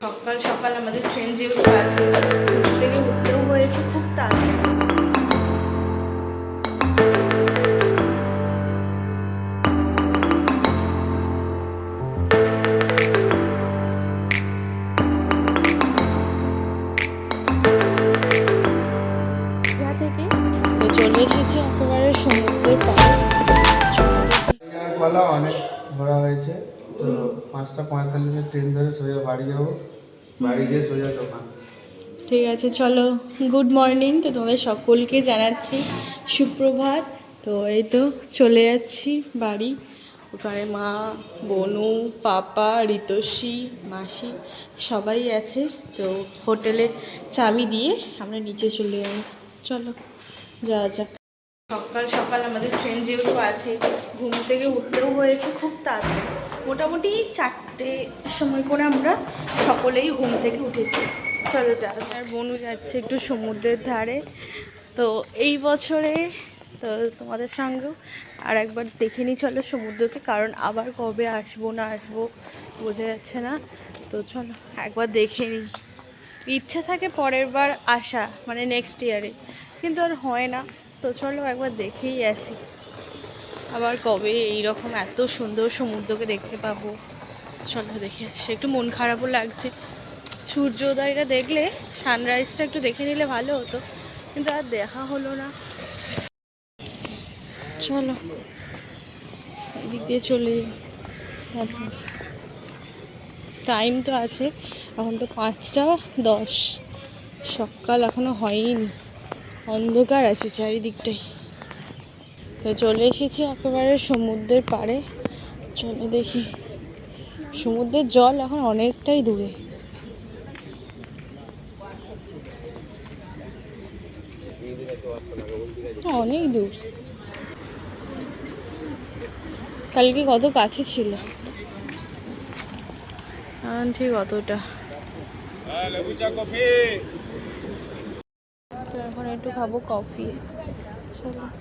সকাল সকাল আমাদের ট্রেন যেহেতু আছে থেকে উঠতেও হয়েছে খুব তাড়াতাড়ি। ঠিক আছে, চলো। গুড মর্নিং তো তোমাদের সকলকে জানাচ্ছি। সুপ্রভাত। তো এই তো চলে যাচ্ছি বাড়ি। ওখানে মা, বনু, পাপা ঋতস্বী মাসি সবাই আছে। তো হোটেলে চাবি দিয়ে আমরা নিচে চলে যাব চলো, যাওয়া যাক। সকাল সকাল আমাদের ট্রেন যেহেতু আছে, ঘুম থেকে উঠতেও হয়েছে খুব তাড়াতাড়ি। মোটামুটি চারটে সময় করে আমরা সকলেই ঘুম থেকে উঠেছি। চলো যা বনু যাচ্ছে একটু সমুদ্রের ধারে। তো এই বছরে তো তোমাদের সঙ্গেও আর একবার দেখে নিই, চলো সমুদ্রকে, কারণ আবার কবে আসব, না আসব বোঝা যাচ্ছে না। তো চলো একবার দেখে নিই। ইচ্ছে থাকে পরের বার আসা মানে নেক্সট ইয়ারে কিন্তু আর হয় না। তো চলো একবার দেখেই আসি। আবার কবে এই রকম এত সুন্দর সমুদ্রকে দেখতে পাবো। চলো দেখে আসি। একটু মন খারাপও লাগছে। সূর্যোদয়টা দেখলে সানরাইজটা একটু দেখে নিলে ভালো হতো, কিন্তু আর দেখা হলো না। চলো, এদিক দিয়ে চলে টাইম তো আছে, এখন তো পাঁচটা দশ। সকাল এখনও হয়নি। অন্ধকার আছে চারিদিকটাই। তো চলে এসেছি একেবারে সমুদ্রের পাড়ে। চলো দেখি। সমুদ্রের জল এখন অনেকটাই দূরে। অনেক দূর। কালকে কত কাছে ছিল? ঠিক অতটা। এখন একটু খাব কফি। চলো।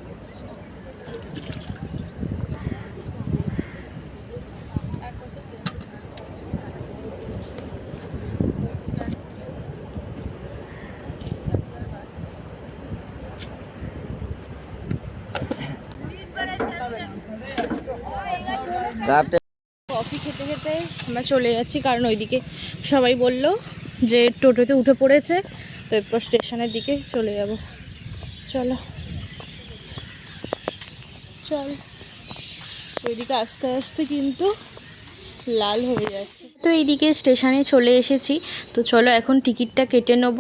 কফি খেতে খেতে আমরা চলে যাচ্ছি কারণ ওইদিকে সবাই বলল যে টোটোতে উঠে পড়েছে তো এরপর স্টেশনের দিকে চলে যাব। চলো। চল। ওইদিকে আস্তে আস্তে কিন্তু লাল হয়ে যাচ্ছে। তো এইদিকে স্টেশনে চলে এসেছি তো চলো এখন টিকিটটা কেটে নেব।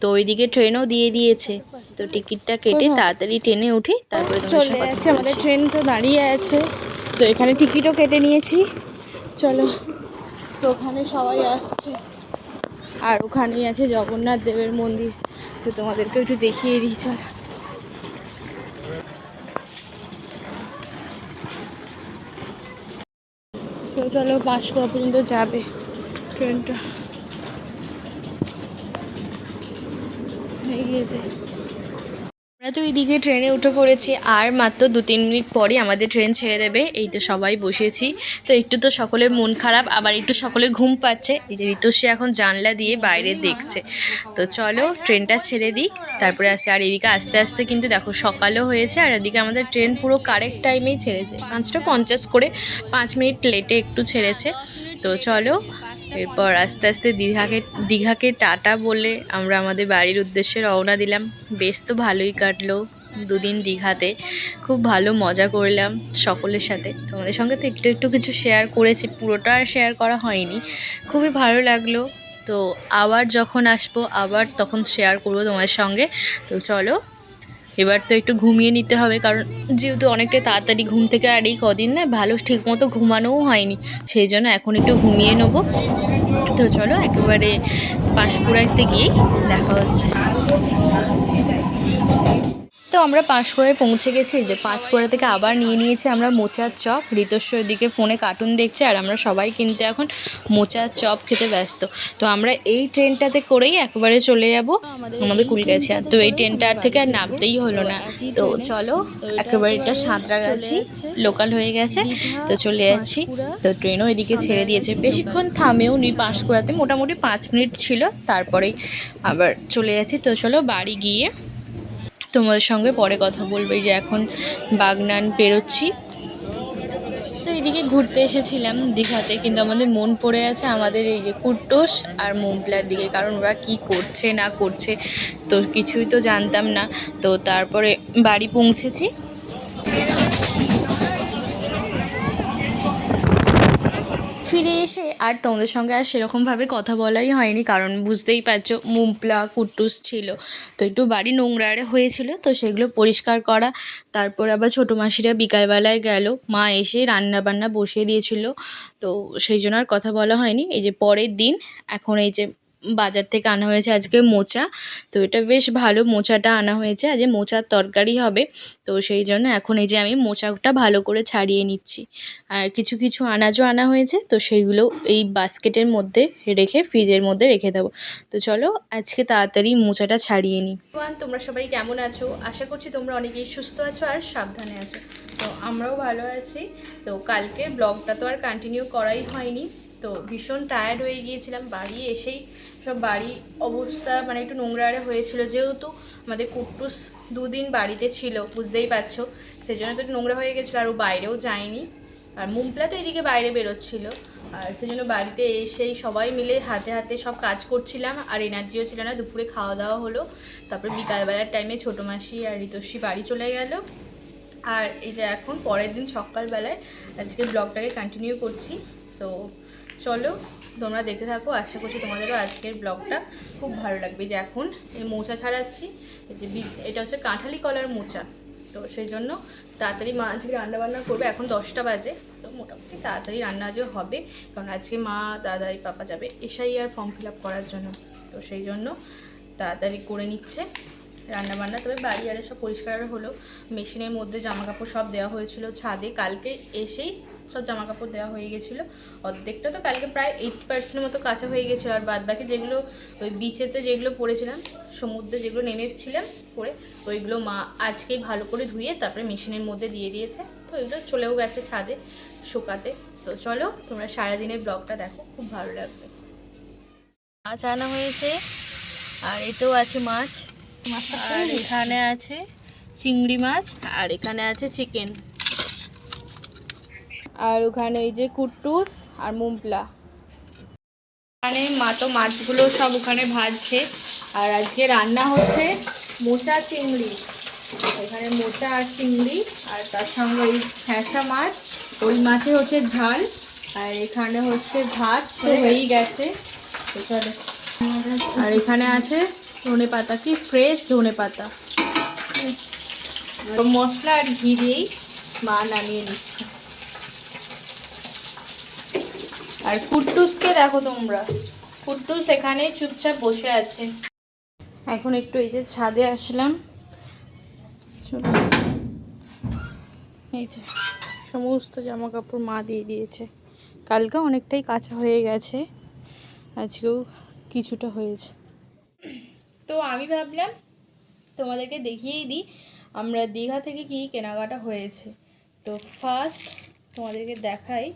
তো ওইদিকে ট্রেনও দিয়ে দিয়েছে তো টিকিটটা কেটে তাড়াতাড়ি ট্রেনে উঠি তারপরে চলে যাচ্ছে আমাদের ট্রেন তো দাঁড়িয়ে আছে। তো এখানে টিকিটও কেটে নিয়েছি। চলো, তো ওখানে সবাই আসছে। আর ওখানেই আছে জগন্নাথ দেবের মন্দির। তো তোমাদেরকে একটু দেখিয়ে দিই, চলো। তো চলো পাঁশকুড়া পর্যন্ত যাবে ট্রেনটা। হয়ে গিয়েছে। আমরা তো এইদিকে ট্রেনে উঠে পড়েছি, আর মাত্র দু, তিন মিনিট পরে আমাদের ট্রেন ছেড়ে দেবে, এই তো সবাই বসেছি। তো একটু তো সকলের মন খারাপ, আবার একটু সকলের ঘুম পাচ্ছে, এই যে ঋতুশ্রী এখন জানলা দিয়ে বাইরে দেখছে। তো চলো ট্রেনটা ছেড়ে দিক, তারপরে আসে, আর এদিকে আস্তে আস্তে কিন্তু দেখো সকালও হয়েছে, আর এদিকে আমাদের ট্রেন পুরো কারেক্ট টাইমেই ছেড়েছে। পাঁচটা পঞ্চাশ করে পাঁচ মিনিট লেটে একটু ছেড়েছে। তো চলো এরপর আস্তে আস্তে দীঘাকে দীঘাকে টাটা বলে আমরা আমাদের বাড়ির উদ্দেশ্যে রওনা দিলাম। বেশ তো ভালোই কাটলো দুদিন দীঘাতে। খুব ভালো মজা করলাম সকলের সাথে। তোমাদের সঙ্গে তো একটু একটু কিছু শেয়ার করেছি, পুরোটা আর শেয়ার করা হয়নি। খুবই ভালো লাগল। তো আবার যখন আসব, আবার তখন শেয়ার করব তোমাদের সঙ্গে। তো চলো এবার তো একটু ঘুমিয়ে নিতে হবে, কারণ যেহেতু অনেকটা তাড়াতাড়ি ঘুম থেকে আর এই কদিন না ভালো ঠিক মতো ঘুমানোও হয়নি, সেই জন্য এখন একটু ঘুমিয়ে নেব। তো চলো একেবারে পাঁশকুড়াইতে গিয়েই দেখা হচ্ছে। তো আমরা পাঁশকুড়ায় পৌঁছে গেছি। যে পাঁশকুড়া থেকে আবার নিয়ে নিয়েছি আমরা মোচার চপ। ঋতস্ব দিকে ফোনে কার্টুন দেখছে আর আমরা সবাই কিন্তু এখন মোচার চপ খেতে ব্যস্ত। তো আমরা এই ট্রেনটাতে করেই একবারে চলে যাব। আমাদের কুলগাছিয়া তো এই ট্রেনটার থেকে আর নামতেই হলো না। তো চলো, একেবারে এটা সাঁতরাগাছি, লোকাল হয়ে গেছে। তো চলে যাচ্ছি। তো ট্রেনও এদিকে ছেড়ে দিয়েছে। বেশিক্ষণ থামেও নি পাঁশকুড়াতে। মোটামুটি পাঁচ মিনিট ছিল। তারপরেই আবার চলে যাচ্ছি। তো চলো বাড়ি গিয়ে তোমাদের সঙ্গে পরে কথা বলবে। যে এখন বাগনান পেরোচ্ছি তো এইদিকে ঘুরতে এসেছিলাম দীঘাতে, কিন্তু আমাদের মন পড়ে আছে আমাদের এই যে কুট্টোস আর মোমপ্লার দিকে, কারণ ওরা কি করছে, না করছে, তো কিছুই তো জানতাম না। তো তারপরে বাড়ি পৌঁছেছি। ফিরে এসে আর তোমাদের সঙ্গে আর সেরকমভাবে কথা বলাই হয়নি, কারণ বুঝতেই পারছ মুম্পলা কুটুস ছিল। তো একটু বাড়ি নোংরারে হয়েছিল, তো সেগুলো পরিষ্কার করা। তারপর আবার ছোটো মাসিরা বিকালবেলায় গেল, মা এসে রান্না বান্না বসিয়ে দিয়েছিল। তো সেই জন্য আর কথা বলা হয়নি। এই যে পরের দিন, এখন এই যে বাজার থেকে আনা হয়েছে আজকে মোচা। তো এটা বেশ ভালো মোচাটা আনা হয়েছে। আজ মোচার তরকারি হবে। তো সেই জন্য এখন এই যে আমি মোচাটা ভালো করে ছাড়িয়ে নিচ্ছি। আর কিছু কিছু আনাজও আনা হয়েছে। তো সেইগুলো এই বাস্কেটের মধ্যে রেখে, ফ্রিজের মধ্যে রেখে দেবো। তো চলো আজকে তাড়াতাড়ি মোচাটা ছাড়িয়ে নিই। তোমরা সবাই কেমন আছো? আশা করছি তোমরা অনেকেই সুস্থ আছো আর সাবধানে আছো। তো আমরাও ভালো আছি। তো কালকে ব্লগটা তো আর কন্টিনিউ করাই হয়নি। তো ভীষণ টায়ার্ড হয়ে গিয়েছিলাম। বাড়ি এসেই সব বাড়ি অবস্থা মানে একটু নোংরা আরে হয়েছিল। যেহেতু আমাদের কুট্টুস দুদিন বাড়িতে ছিল, বুঝতেই পারছ। সেই জন্য তো একটু নোংরা হয়ে গেছিল, আর ও বাইরেও যায়নি। আর মুমপ্লা তো এদিকে বাইরে বেরোচ্ছিল। আর সেই জন্য বাড়িতে এসেই সবাই মিলে হাতে হাতে সব কাজ করছিলাম। আর এনার্জিও ছিল না, দুপুরে খাওয়া দাওয়া হলো। তারপরে বিকালবেলার টাইমে ছোটো মাসি আর ঋতস্বী বাড়ি চলে গেল। আর এই যে এখন পরের দিন সকালবেলায় আজকে ব্লগটাকে কন্টিনিউ করছি। তো চলো, তোমরা দেখতে থাকো, আশা করছি তোমাদেরও আজকের ব্লগটা খুব ভালো লাগবে। যে এখন এই মোচা ছাড়াচ্ছি, এই যে এটা হচ্ছে কাঁঠালি কলার মোচা। তো সেই জন্য তাড়াতাড়ি মা আজকে রান্নাবান্না করবে, এখন দশটা বাজে, তো মোটামুটি তাড়াতাড়ি রান্না আজও হবে, কারণ আজকে মা দাদাই পাপা যাবে এসআই আর ফর্ম ফিল করার জন্য। তো সেই জন্য তাড়াতাড়ি করে নিচ্ছে রান্নাবান্না তবে বাড়ি আরে সব পরিষ্কার হলো, মেশিনের মধ্যে জামা কাপড় সব দেওয়া হয়েছিল ছাদে। কালকে এসেই সব জামা কাপড় দেওয়া হয়ে গেছিল। অর্ধেকটা তো কালকে প্রায় এইট পার্সেন্টের মতো কাঁচা হয়ে গেছিল। আর বাদ বাকি যেগুলো ওই বিচেতে যেগুলো পড়েছিলাম সমুদ্রে যেগুলো নেমেছিলাম পরে ওইগুলো মা আজকেই ভালো করে ধুয়ে তারপরে মেশিনের মধ্যে দিয়ে দিয়েছে। তো ওইগুলো চলেও গেছে ছাদে শোকাতে। তো চলো তোমরা সারাদিনের ব্লগটা দেখো খুব ভালো লাগবে। মাছ আনা হয়েছে আর এতেও আছে মাছ। আর এখানে আছে চিংড়ি মাছ আর এখানে আছে চিকেন আর ওখানে এই যে কুট্টুস আর মুমপ্লা। ওখানে মা তো মাছগুলো সব ওখানে ভাজছে। আর আজকে রান্না হচ্ছে মোচা চিংড়ি। এখানে মোচা আর চিংড়ি আর তার সঙ্গে ওই ফ্যাঁসা মাছ। ওই মাছে হচ্ছে ঝাল। আর এখানে হচ্ছে ভাত। তো হয়েই গেছে। চলো আর এখানে আছে ধনে পাতা কি? ফ্রেশ ধনে পাতা। মশলা আর ঘি দিয়েই মা নামিয়ে নিচ্ছে। আর কুট্টুসকে দেখো তোমরা। কুট্টুস এখানে চুপচাপ বসে আছে। এখন একটু এই যে ছাদে আসলাম। এই যে সমস্ত জামা কাপড় মা দিয়ে দিয়েছে। কালকে অনেকটাই কাঁচা হয়ে গেছে। আজকেও কিছুটা হয়েছে। তো আমি ভাবলাম তোমাদেরকে দেখিয়েই দিই, আমরা দীঘা থেকে কি কেনাকাটা হয়েছে। তো ফার্স্ট তোমাদেরকে দেখাই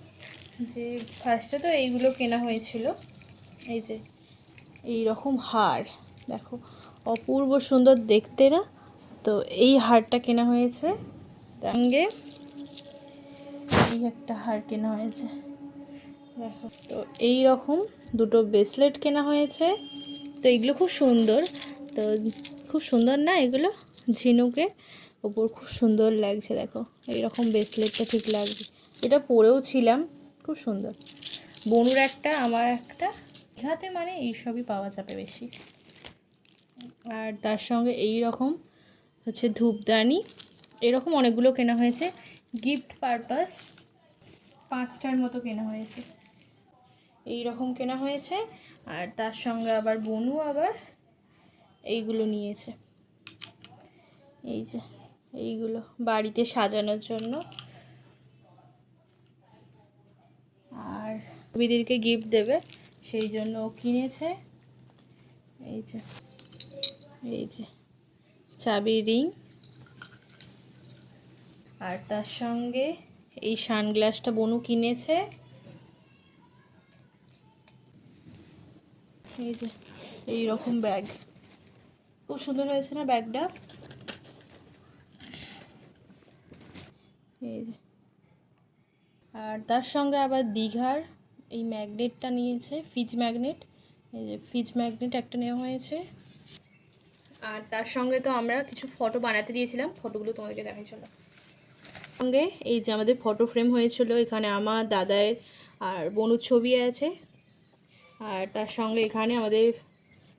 যে ফার্স্টে তো এইগুলো কেনা হয়েছিল। এই যে এই রকম হার। দেখো, অপূর্ব সুন্দর দেখতে না? তো এই হারটা কেনা হয়েছে। সঙ্গে এই একটা হার কেনা হয়েছে। দেখো, তো এই রকম দুটো ব্রেসলেট কেনা হয়েছে। তো এগুলো খুব সুন্দর। তো খুব সুন্দর না এগুলো? ঝিনুকে ওপর খুব সুন্দর লাগছে, দেখো। এইরকম ব্রেসলেটটা ঠিক লাগছে। এটা পরেও ছিলাম। খুব সুন্দর। বনুর একটা, আমার একটা। ইহাতে মানে এইসবই পাওয়া যাবে বেশি। আর তার সঙ্গে এই রকম হচ্ছে ধূপদানি। এরকম অনেকগুলো কেনা হয়েছে। গিফট পারপাস পাঁচটার মতো কেনা হয়েছে। এই রকম কেনা হয়েছে। আর তার সঙ্গে আবার বনু আবার এইগুলো নিয়েছে। এই যে, এইগুলো বাড়িতে সাজানোর জন্য। আর বিদিরকে গিফট দেবে, সেই জন্য ও কিনেছে। এই যে এই যে, চাবি রিং আর তার সঙ্গে এই সানগ্লাসটা বনু কিনেছে। এই যে, এই রকম ব্যাগ খুব সুন্দর হয়েছে না ব্যাগটা এই যে আর তার সঙ্গে আবার দীঘার এই ম্যাগনেটটা নিয়েছে, ফিজ ম্যাগনেট। এই যে ফিজ ম্যাগনেট একটা নেওয়া হয়েছে। আর তার সঙ্গে তো আমরা কিছু ফটো বানাতে দিয়েছিলাম, ফটোগুলো তোমাদেরকে দেখাই, চলো। সঙ্গে এই যে আমাদের ফটো ফ্রেম হয়েছিল, এখানে আমার দাদায়ের আর বনুর ছবি আছে। আর তার সঙ্গে এখানে আমাদের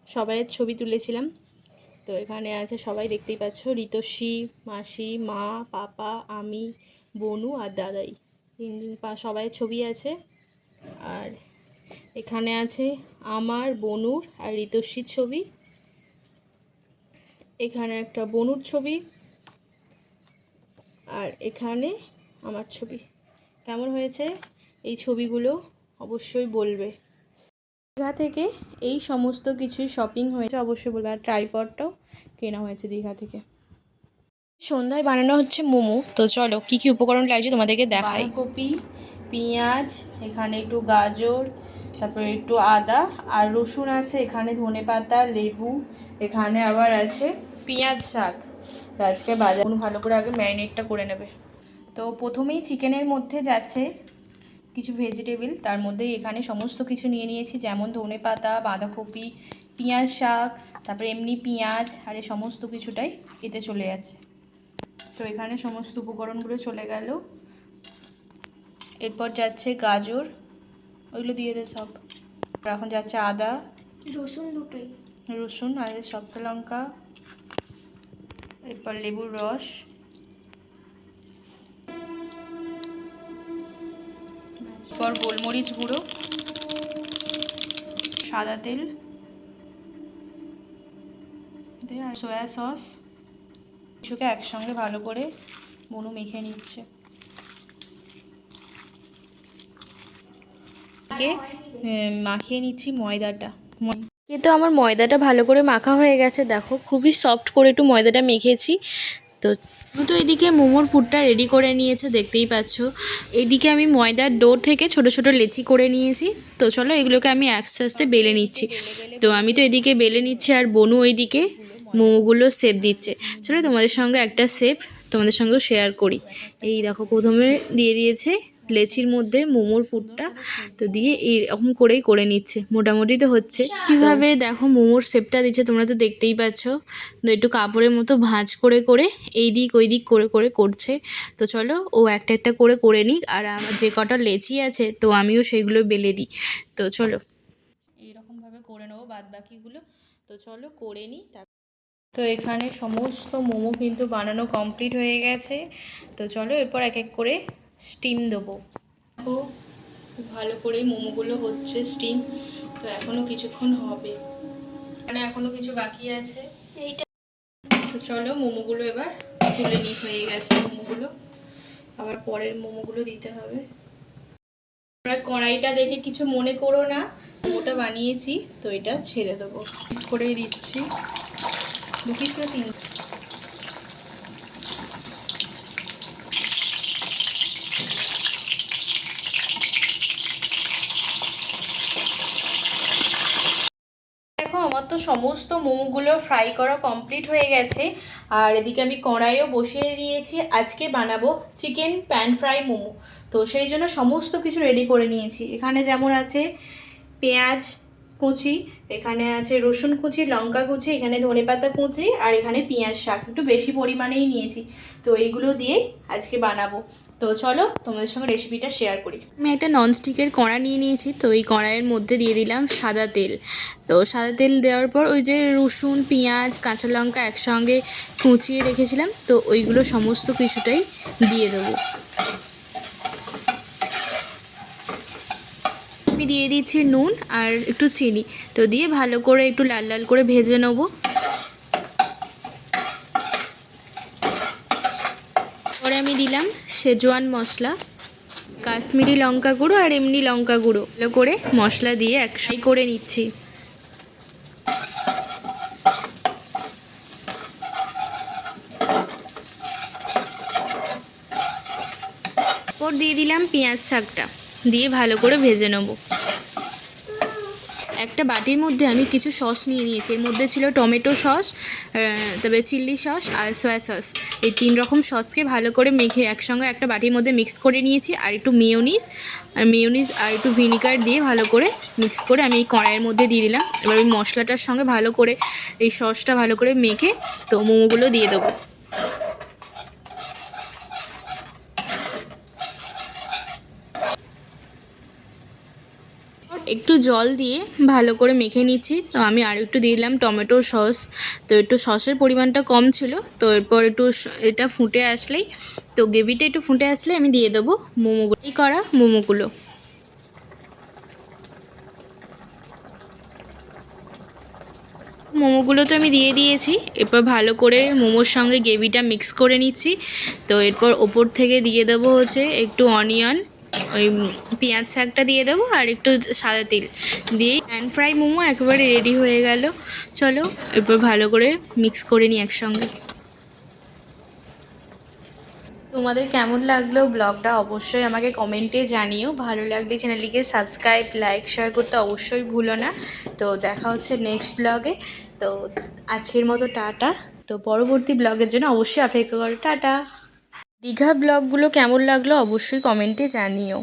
সবাইয়ের ছবি তুলেছিলাম। তো এখানে আছে, সবাই দেখতেই পাচ্ছ ঋতস্বী মাসি, মা, পাপা, আমি, বনু আর দাদাই। তিনজন সবাইয়ের ছবি আছে। আর এখানে আছে আমার, বনুর আর ঋতস্বীর ছবি। এখানে একটা বনুর ছবি। আর এখানে আমার ছবি। কেমন হয়েছে এই ছবিগুলো অবশ্যই বলবে। দীঘা থেকে এই সমস্ত কিছুই শপিং হয়েছে, অবশ্যই বলবে। আর ট্রাইপডটাও কেনা হয়েছে দীঘা থেকে। সন্ধ্যায় বানানো হচ্ছে মোমো। তো চলো, কি কি উপকরণ লাগছে তোমাদেরকে দেখাই? কপি পেঁয়াজ, এখানে একটু গাজর, তারপরে একটু আদা, আর রসুন আছে, এখানে ধনে পাতা, লেবু, এখানে আবার আছে পেঁয়াজ শাক। আজকে বাজার ভালো করে আগে ম্যারিনেটটা করে নেবে। তো প্রথমেই চিকেনের মধ্যে যাচ্ছে কিছু ভেজিটেবল, তার মধ্যে এখানে সমস্ত কিছু নিয়ে নিয়েছি, যেমন ধনে পাতা, বাঁধাকপি, পেঁয়াজ শাক, তারপরে এমনি পেঁয়াজ, আর এই সমস্ত কিছুটাই এতে চলে যাচ্ছে। তো এখানে সমস্ত উপকরণগুলো চলে গেল। এরপর যাচ্ছে গাজর ওইগুলো দিয়ে দে সব। এখন যাচ্ছে আদা। রসুন দুটোই। রসুন আর শক্ত লঙ্কা। এরপর লেবুর রস। এরপর গোলমরিচ গুঁড়ো। সাদা তেল। আর সয়া সস। কিছুকে একসঙ্গে ভালো করে বনু মেখে নিচ্ছে। মাখিয়ে নিচ্ছি ময়দাটা। ময়- কিন্তু আমার ময়দাটা ভালো করে মাখা হয়ে গেছে, দেখো, খুবই সফট করে একটু ময়দাটা মেখেছি। তো তো এদিকে মোমোর পুরটা রেডি করে নিয়েছে, দেখতেই পাচ্ছ। এদিকে আমি ময়দার ডো থেকে ছোট ছোট লেচি করে নিয়েছি। তো চলো এগুলোকে আমি আস্তে আস্তে বেলে নিচ্ছি। তো আমি তো এদিকে বেলে নিচ্ছি আর বনু ওইদিকে। মোমোগুলো সেপ দিচ্ছে। চলো তোমাদের সঙ্গে একটা সেপ তোমাদের সঙ্গেও শেয়ার করি। এই দেখো প্রথমে দিয়ে দিয়েছে লেচির মধ্যে মোমোর পুরটা। তো দিয়ে এইরকম করেই করে নিচ্ছে। মোটামুটি তো হচ্ছে। কীভাবে? দেখো মোমোর শেপটা দিচ্ছে তোমরা তো দেখতেই পাচ্ছ। তো একটু কাপড়ের মতো ভাঁজ করে করে এই দিক ওই দিক করে করে করছে। তো চলো ও একটা একটা করে করে নিক। আর আমার যে কটা লেচি আছে তো আমিও সেগুলো বেলে দিই। তো চলো। এইরকমভাবে করে নেব বাদ বাকিগুলো তো চলো করে নিই। তো এখানে সমস্ত মোমো কিন্তু বানানো কমপ্লিট হয়ে গেছে। তো চলো এরপর এক এক করে স্টিম দেবো। ভালো করে মোমোগুলো হচ্ছে স্টিম তো এখনও কিছুক্ষণ হবে। এখানে এখনও কিছু বাকি আছে। এইটা তো চলো মোমোগুলো এবার তুলে নিই হয়ে গেছে মোমোগুলো। আবার পরের মোমোগুলো দিতে হবে। তোমরা কড়াইটা দেখে কিছু মনে করো না। ওটা বানিয়েছি তো এটা ছেড়ে দেবো। পিস করেই দিচ্ছি। দু না আমার তো সমস্ত মোমোগুলো ফ্রাই করা কমপ্লিট হয়ে গেছে। আর এদিকে আমি কড়াইও বসিয়ে দিয়েছি। আজকে বানাবো চিকেন প্যান ফ্রাই মোমো। তো সেই জন্য সমস্ত কিছু রেডি করে নিয়েছি। এখানে যেমন আছে পেঁয়াজ কুচি, এখানে আছে রসুন কুচি, লঙ্কা কুচি, এখানে ধনেপাতা কুচি, আর এখানে পেঁয়াজ শাক। একটু বেশি পরিমাণেই নিয়েছি। তো এইগুলো দিয়ে আজকে বানাবো। তো চলো, তোমাদের সঙ্গে রেসিপিটা শেয়ার করি। আমি একটা ননস্টিকের কড়া নিয়ে নিয়েছি। তো এই কড়াইয়ের মধ্যে দিয়ে দিলাম সাদা তেল। তো সাদা তেল দেওয়ার পর ওই যে রসুন, পেঁয়াজ, কাঁচা লঙ্কা একসঙ্গে কুচিয়ে রেখেছিলাম। তো ওইগুলো সমস্ত কিছুটাই দিয়ে দেবো। আমি দিয়ে দিচ্ছি নুন আর একটু চিনি। তো দিয়ে ভালো করে একটু লাল লাল করে ভেজে নেব। দিলাম সেজোয়ান মশলা, কাশ্মীরি লঙ্কা গুঁড়ো আর এমনি লঙ্কা গুঁড়ো। ভালো করে মশলা দিয়ে একসাথে করে নিচ্ছি। ওর দিয়ে দিলাম পেঁয়াজ শাকটা। দিয়ে ভালো করে ভেজে নেব। একটা বাটির মধ্যে আমি কিছু সস নিয়ে নিয়েছি। এর মধ্যে ছিল টমেটো সস তবে চিল্লি সস আর সয়া সস। এই তিন রকম সসকে ভালো করে মেখে একসঙ্গে একটা বাটির মধ্যে মিক্স করে নিয়েছি আর একটু মেয়োনিজ, আর মেয়োনিজ আর একটু ভিনিগার দিয়ে ভালো করে মিক্স করে আমি এই কড়াইয়ের মধ্যে দিয়ে দিলাম। এবার ওই মশলাটার সঙ্গে ভালো করে এই সসটা ভালো করে মেখে তো মোমোগুলো দিয়ে দেবো। একটু জল দিয়ে ভালো করে মেখে নিচ্ছি। তো আমি আর একটু দিয়ে দিলাম টমেটো সস। তো একটু সসের পরিমাণটা কম ছিল। তো এরপর একটু এটা ফুটে আসলেই, তো গ্রেভিটা একটু ফুটে আসলে আমি দিয়ে দেবো মোমোগুলো। এই করা মোমোগুলো। মোমোগুলো তো আমি দিয়ে দিয়েছি। এরপর ভালো করে মোমোর সঙ্গে গ্রেভিটা মিক্স করে নিচ্ছি। তো এরপর ওপর থেকে দিয়ে দেবো হচ্ছে একটু অনিয়ন। ওই পেঁয়াজ শাকটা দিয়ে দেবো আর একটু সাদা তেল দিয়ে প্যান ফ্রাই মোমো একেবারে রেডি হয়ে গেল। চলো, এরপর ভালো করে মিক্স করে নিই একসঙ্গে। তোমাদের কেমন লাগল ব্লগটা অবশ্যই আমাকে কমেন্টে জানিও। ভালো লাগলে চ্যানেলটিকে সাবস্ক্রাইব লাইক শেয়ার করতে অবশ্যই ভুলো না। তো দেখা হচ্ছে নেক্সট ব্লগে তো আজকের মতো টাটা। তো পরবর্তী ব্লগের জন্য অবশ্যই অপেক্ষা করো। টাটা। দীঘা ব্লগগুলো কেমন লাগল অবশ্যই কমেন্টে জানিও।